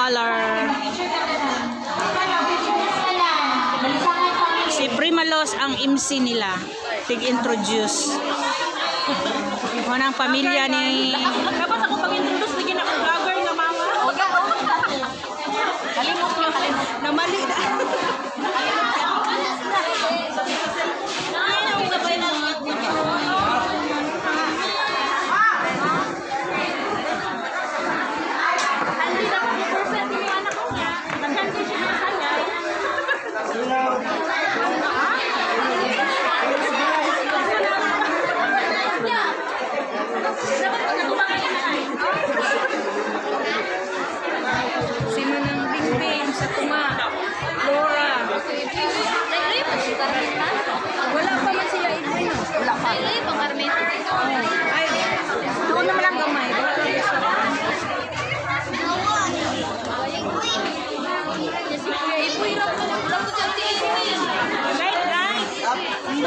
color. Si Primalos ang MC nila. Tig-introduce. Ano ang pamilya ni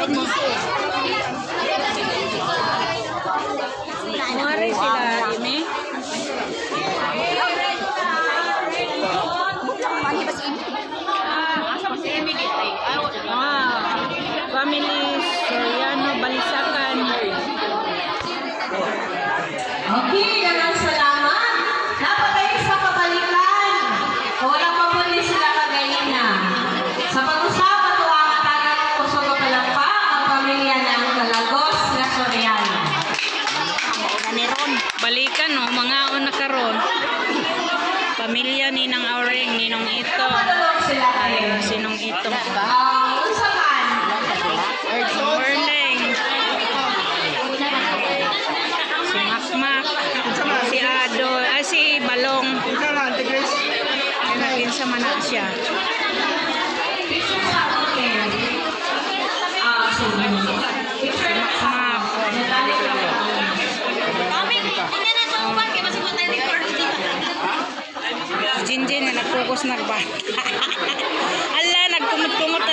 Come on. pamilya ni Nang Aureng, ni Nang Ito. Ayun, sinong Ito. Orling. Si Makmak. Si Ado. Ah, si Balong. Nagin sa mana siya. Si Makmak. Si Makmak. tapos nagbata. Ala, nagpungot-pungot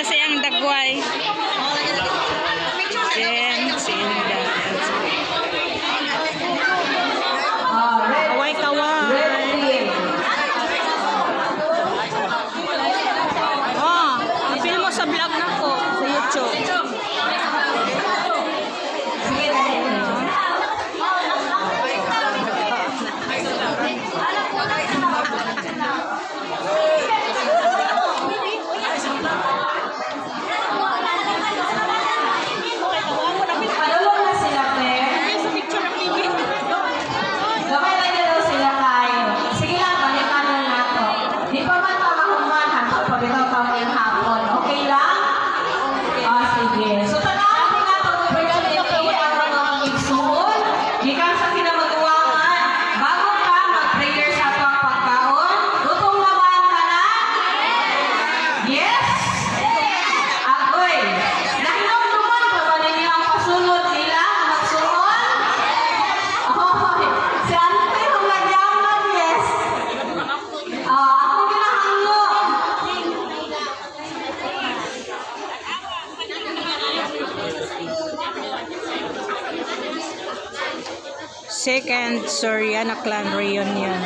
second Soriana clan reunion.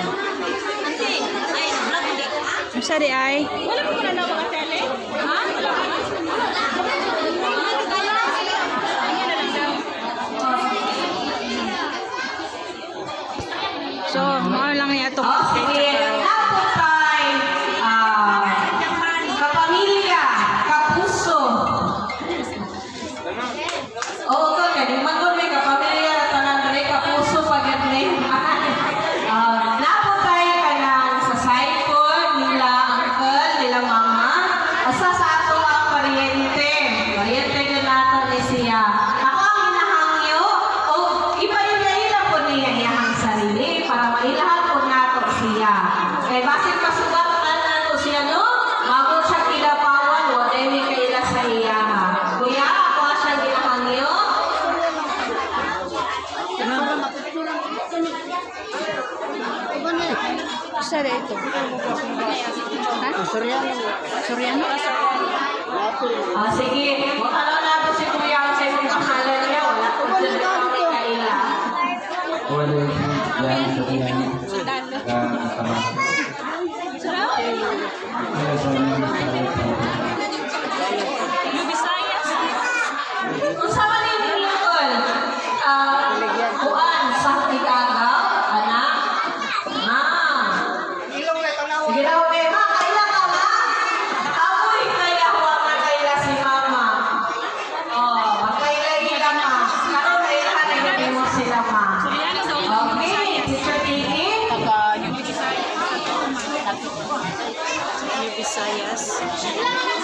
Ang sari ay? Wala ko na lang mga tele. Ha? So, mao lang niya ito. Soriano. Soriano? Ah, sige. Matalaw natin si Kuya kasi yung pangalan niya. Wala ko ba nito? Wala ko ba nito? Wala ko ba nito? Yes.